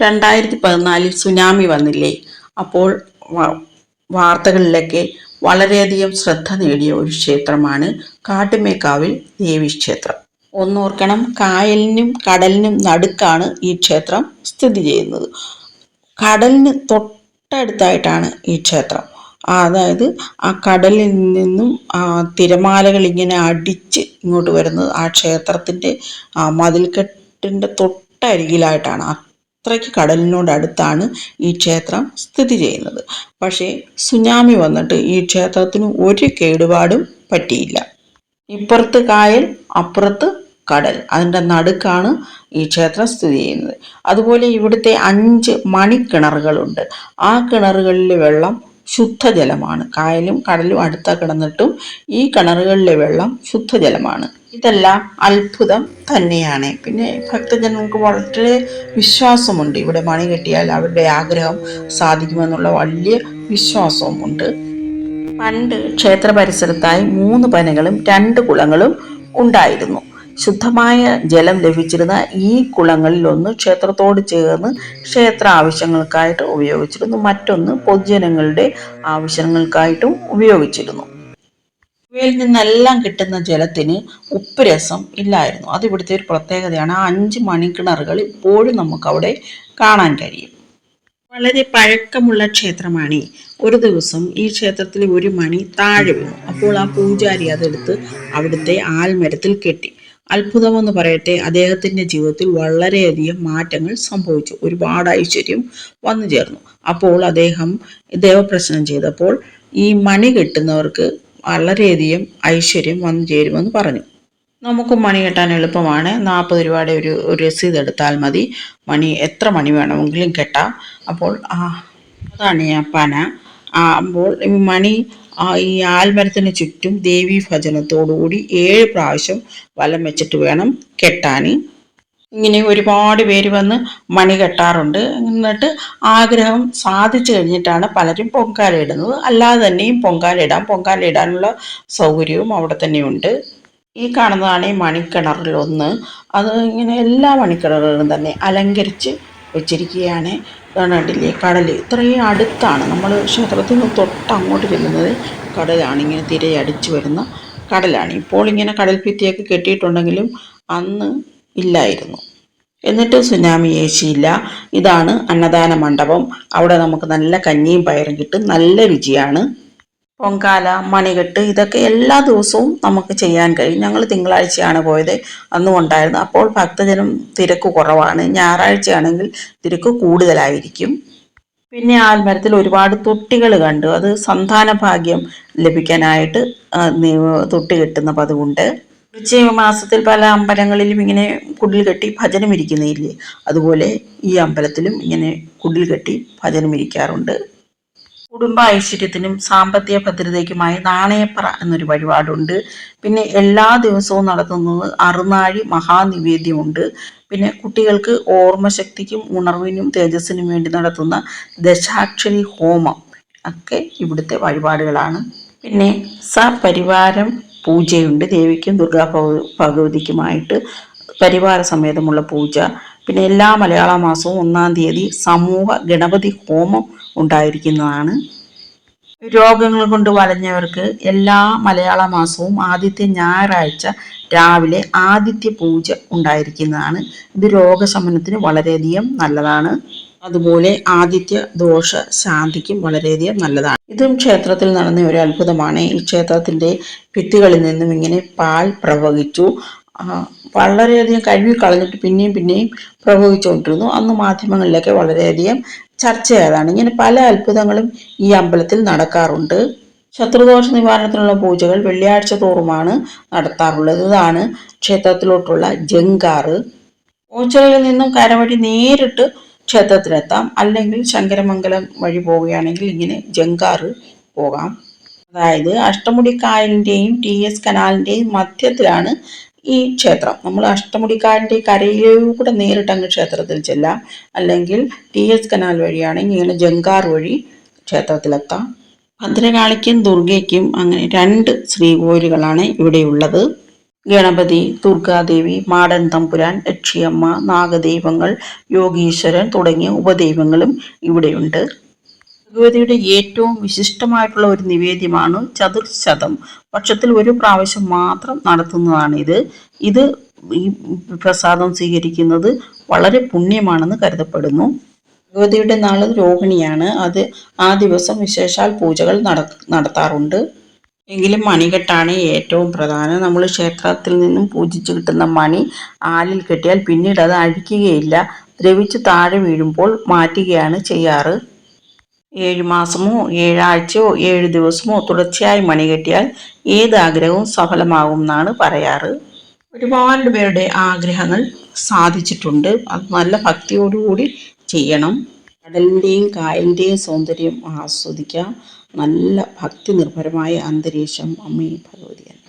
രണ്ടായിരത്തി പതിനാലിൽ സുനാമി വന്നില്ലേ? അപ്പോൾ വാർത്തകളിലൊക്കെ വളരെയധികം ശ്രദ്ധ നേടിയ ഒരു ക്ഷേത്രമാണ് കാട്ടുമേക്കാവിൽ ദേവി ക്ഷേത്രം. ഒന്നോർക്കണം കായലിനും കടലിനും നടുക്കാണ് ഈ ക്ഷേത്രം സ്ഥിതി ചെയ്യുന്നത്. കടലിന് തൊട്ടടുത്തായിട്ടാണ് ഈ ക്ഷേത്രം. ആ, അതായത് ആ കടലിൽ നിന്നും ആ തിരമാലകൾ ഇങ്ങനെ അടിച്ച് ഇങ്ങോട്ട് വരുന്നത് ആ ക്ഷേത്രത്തിന്റെ ആ മതിൽക്കെട്ടിന്റെ തൊട്ടരികിലായിട്ടാണ്. അത്രയ്ക്ക് കടലിനോട് അടുത്താണ് ഈ ക്ഷേത്രം സ്ഥിതി ചെയ്യുന്നത്. പക്ഷേ സുനാമി വന്നിട്ട് ഈ ക്ഷേത്രത്തിന് ഒരു കേടുപാടും പറ്റിയില്ല. ഇപ്പുറത്ത് കായൽ അപ്പുറത്ത് കടൽ. അതിന്റെ നടുക്കാണ് ഈ ക്ഷേത്രം സ്ഥിതി ചെയ്യുന്നത്. അതുപോലെ ഇവിടുത്തെ അഞ്ച് മണിക്കിണറുകളുണ്ട്. ആ കിണറുകളിലെ വെള്ളം ശുദ്ധജലമാണ്. കായലും കടലും അടുത്ത കിടന്നിട്ടും ഈ കിണറുകളിലെ വെള്ളം ശുദ്ധജലമാണ്. ഇതെല്ലാം അത്ഭുതം തന്നെയാണ്. പിന്നെ ഭക്തജനങ്ങൾക്ക് വളരെ വിശ്വാസമുണ്ട്. ഇവിടെ മണി കെട്ടിയാൽ അവരുടെ ആഗ്രഹം സാധിക്കുമെന്നുള്ള വലിയ വിശ്വാസവുമുണ്ട്. പണ്ട് ക്ഷേത്ര പരിസരത്തായി മൂന്ന് പനകളും രണ്ട് കുളങ്ങളും ഉണ്ടായിരുന്നു. ശുദ്ധമായ ജലം ലഭിച്ചിരുന്ന ഈ കുളങ്ങളിലൊന്ന് ക്ഷേത്രത്തോട് ചേർന്ന് ക്ഷേത്ര ആവശ്യങ്ങൾക്കായിട്ട് ഉപയോഗിച്ചിരുന്നു. മറ്റൊന്ന് പൊതുജനങ്ങളുടെ ആവശ്യങ്ങൾക്കായിട്ടും ഉപയോഗിച്ചിരുന്നു. ഇവയിൽ നിന്നെല്ലാം കിട്ടുന്ന ജലത്തിന് ഉപ്പ് രസം ഇല്ലായിരുന്നു. അത് ഇവിടുത്തെ ഒരു പ്രത്യേകതയാണ്. ആ അഞ്ച് മണിക്കിണറുകൾ ഇപ്പോഴും നമുക്കവിടെ കാണാൻ കഴിയും. വളരെ പഴക്കമുള്ള ക്ഷേത്രമാണ് ഒരു ദിവസം ഈ ക്ഷേത്രത്തിൽ ഒരു മണി താഴെ വീണു. അപ്പോൾ ആ പൂജാരി അതെടുത്ത് അവിടുത്തെ ആൽമരത്തിൽ കെട്ടി. അത്ഭുതമെന്ന് പറയട്ടെ അദ്ദേഹത്തിന്റെ ജീവിതത്തിൽ വളരെയധികം മാറ്റങ്ങൾ സംഭവിച്ചു. ഒരുപാട് ഐശ്വര്യം വന്നു ചേർന്നു അപ്പോൾ അദ്ദേഹം ദേവപ്രശ്നം ചെയ്തപ്പോൾ ഈ മണി കെട്ടുന്നവർക്ക് വളരെയധികം ഐശ്വര്യം വന്നു ചേരുമെന്ന് പറഞ്ഞു. നമുക്ക് മണി കെട്ടാൻ എളുപ്പമാണ്. നാൽപ്പത് രൂപയുടെ ഒരു രസീത് എടുത്താൽ മതി. മണി എത്ര മണി വേണമെങ്കിലും കെട്ടാം. അപ്പോൾ അതാണ് ഞാൻ പന അപ്പോൾ മണി ഈ ആൽമരത്തിന് ചുറ്റും ദേവി ഭജനത്തോടുകൂടി ഏഴ് പ്രാവശ്യം വലം വെച്ചിട്ട് വേണം കെട്ടാൻ. ഇങ്ങനെ ഒരുപാട് പേര് വന്ന് മണി കെട്ടാറുണ്ട്. എന്നിട്ട് ആഗ്രഹം സാധിച്ചു കഴിഞ്ഞിട്ടാണ് പലരും പൊങ്കാല ഇടുന്നത്. അല്ലാതെ തന്നെയും പൊങ്കാല ഇടാം. പൊങ്കാല ഇടാനുള്ള സൗകര്യവും അവിടെ തന്നെയുണ്ട് ഈ കാണുന്നതാണ് ഈ മണിക്കിണറിലൊന്ന് അത് ഇങ്ങനെ എല്ലാ മണിക്കിണറുകളും തന്നെ അലങ്കരിച്ച് വെച്ചിരിക്കുകയാണ്. കണ്ടില്ലേ കടൽ ഇത്രയും അടുത്താണ്. നമ്മൾ ക്ഷേത്രത്തിൽ നിന്ന് തൊട്ട് അങ്ങോട്ട് ചെല്ലുന്നത് കടലാണ്. ഇങ്ങനെ തിരയടിച്ച് വരുന്ന കടലാണ്. ഇപ്പോൾ ഇങ്ങനെ കടൽ ഭിത്തിയൊക്കെ കെട്ടിയിട്ടുണ്ടെങ്കിലും അന്ന് ഇല്ലായിരുന്നു. എന്നിട്ടും സുനാമി ഏശിയില്ല ഇതാണ് അന്നദാന മണ്ഡപം. അവിടെ നമുക്ക് നല്ല കഞ്ഞിയും പയറും കിട്ടും. നല്ല രുചിയാണ്. പൊങ്കാല മണികെട്ട് ഇതൊക്കെ എല്ലാ ദിവസവും നമുക്ക് ചെയ്യാൻ കഴിയും. ഞങ്ങൾ തിങ്കളാഴ്ചയാണ് പോയത്. അന്നും ഉണ്ടായിരുന്നു. അപ്പോൾ ഭക്തജനം തിരക്ക് കുറവാണ്. ഞായറാഴ്ചയാണെങ്കിൽ തിരക്ക് കൂടുതലായിരിക്കും. പിന്നെ ആൽമരത്തിൽ ഒരുപാട് തൊട്ടികൾ കണ്ടു. അത് സന്താന ഭാഗ്യം ലഭിക്കാനായിട്ട് തൊട്ടി കെട്ടുന്ന പതിവുണ്ട്. വൃശ്ചിക മാസത്തിൽ പല അമ്പലങ്ങളിലും ഇങ്ങനെ കുടിൽ കെട്ടി ഭജനം ഇരിക്കുന്നില്ലേ? അതുപോലെ ഈ അമ്പലത്തിലും ഇങ്ങനെ കുടിൽ കെട്ടി ഭജനം ഇരിക്കാറുണ്ട്. കുടുംബ ഐശ്വര്യത്തിനും സാമ്പത്തിക ഭദ്രതയ്ക്കുമായി നാണയപ്പറ എന്നൊരു വഴിപാടുണ്ട്. പിന്നെ എല്ലാ ദിവസവും നടത്തുന്നത് അറുനാഴി മഹാനിവേദ്യമുണ്ട്. പിന്നെ കുട്ടികൾക്ക് ഓർമ്മശക്തിക്കും ഉണർവിനും തേജസ്സിനും വേണ്ടി നടത്തുന്ന ദശാക്ഷരി ഹോമം ഒക്കെ ഇവിടുത്തെ വഴിപാടുകളാണ്. പിന്നെ സപരിവാരം പൂജയുണ്ട്. ദേവിക്കും ദുർഗാ ഭഗ- ഭഗവതിക്കുമായിട്ട് പരിവാര സമേതമുള്ള പൂജ. പിന്നെ എല്ലാ മലയാള മാസവും ഒന്നാം തീയതി സമൂഹ ഗണപതി ഹോമം ഉണ്ടായിരിക്കുന്നതാണ്. രോഗങ്ങൾ കൊണ്ട് വലഞ്ഞവർക്ക് എല്ലാ മലയാള മാസവും ആദ്യത്തെ ഞായറാഴ്ച രാവിലെ ആദിത്യ പൂജ ഉണ്ടായിരിക്കുന്നതാണ്. ഇത് രോഗശമനത്തിന് വളരെയധികം നല്ലതാണ്. അതുപോലെ ആദിത്യ ദോഷ ശാന്തിക്കും വളരെയധികം നല്ലതാണ്. ഇതും ക്ഷേത്രത്തിൽ നടന്ന ഒരു അത്ഭുതമാണ്. ഈ ക്ഷേത്രത്തിന്റെ ഭിത്തികളിൽ നിന്നും ഇങ്ങനെ പാൽ പ്രവഹിച്ചു. വളരെയധികം കഴുകി കളഞ്ഞിട്ട് പിന്നെയും പിന്നെയും പ്രവഹിച്ചുകൊണ്ടിരുന്നു. അന്ന് മാധ്യമങ്ങളിലൊക്കെ വളരെയധികം ചർച്ചയായതാണ്. ഇങ്ങനെ പല അത്ഭുതങ്ങളും ഈ അമ്പലത്തിൽ നടക്കാറുണ്ട്. ശത്രുദോഷ നിവാരണത്തിനുള്ള പൂജകൾ വെള്ളിയാഴ്ച തോറുമാണ് നടത്താറുള്ളത്. ഇതാണ് ക്ഷേത്രത്തിലോട്ടുള്ള ജങ്കാറ് ഓച്ചിറയിൽ നിന്നും കരവടി നേരിട്ട് ക്ഷേത്രത്തിലെത്താം. അല്ലെങ്കിൽ ശങ്കരമംഗലം വഴി പോവുകയാണെങ്കിൽ ഇങ്ങനെ ജങ്കാറ് പോകാം. അതായത് അഷ്ടമുടി കായലിന്റെയും ടി എസ് കനാലിന്റെയും മധ്യത്തിലാണ് ഈ ക്ഷേത്രം. നമ്മൾ അഷ്ടമുടിക്കായലിന്റെ കരയിലൂടെ നേരിട്ട് അങ്ങ് ക്ഷേത്രത്തിൽ ചെല്ലാം. അല്ലെങ്കിൽ ടി എസ് കനാൽ വഴിയാണെങ്കിൽ ഇങ്ങനെ ജങ്കാർ വഴി ക്ഷേത്രത്തിലെത്താം. ഭദ്രകാളിക്കും ദുർഗയ്ക്കും അങ്ങനെ രണ്ട് ശ്രീകോവിലുകളാണ് ഇവിടെയുള്ളത്. ഗണപതി ദുർഗാദേവി മാടൻ തമ്പുരാൻ ലക്ഷിയമ്മ നാഗദൈവങ്ങൾ യോഗീശ്വരൻ തുടങ്ങിയ ഉപദൈവങ്ങളും ഇവിടെയുണ്ട്. ഭഗവതിയുടെ ഏറ്റവും വിശിഷ്ടമായിട്ടുള്ള ഒരു നിവേദ്യമാണ് ചതുർശതം. പക്ഷത്തിൽ ഒരു പ്രാവശ്യം മാത്രം നടത്തുന്നതാണിത്. ഇത് ഈ പ്രസാദം സ്വീകരിക്കുന്നത് വളരെ പുണ്യമാണെന്ന് കരുതപ്പെടുന്നു. ഭഗവതിയുടെ നാൾ രോഹിണിയാണ്. അത് ആ ദിവസം വിശേഷാൽ പൂജകൾ നട നടത്താറുണ്ട്. എങ്കിലും മണികെട്ടാണ് ഏറ്റവും പ്രധാനം. നമ്മൾ ക്ഷേത്രത്തിൽ നിന്നും പൂജിച്ച് കിട്ടുന്ന മണി ആലിൽ കെട്ടിയാൽ പിന്നീട് അത് അഴിക്കുകയില്ല. ദ്രവിച്ച് താഴെ വീഴുമ്പോൾ മാറ്റുകയാണ് ചെയ്യാറ്. ഏഴ് മാസമോ ഏഴാഴ്ചയോ ഏഴ് ദിവസമോ തുടർച്ചയായി മണി കെട്ടിയാൽ ഏത് ആഗ്രഹവും സഫലമാകും എന്നാണ് പറയാറ്. ഒരുപാട് പേരുടെ ആഗ്രഹങ്ങൾ സാധിച്ചിട്ടുണ്ട്. അത് നല്ല ഭക്തിയോടുകൂടി ചെയ്യണം. കടലിന്റെയും കായലിന്റെയും സൗന്ദര്യം ആസ്വദിക്കാം. നല്ല ഭക്തി നിർഭരമായ അന്തരീക്ഷം അമ്മേ ഭഗവതിയാണ്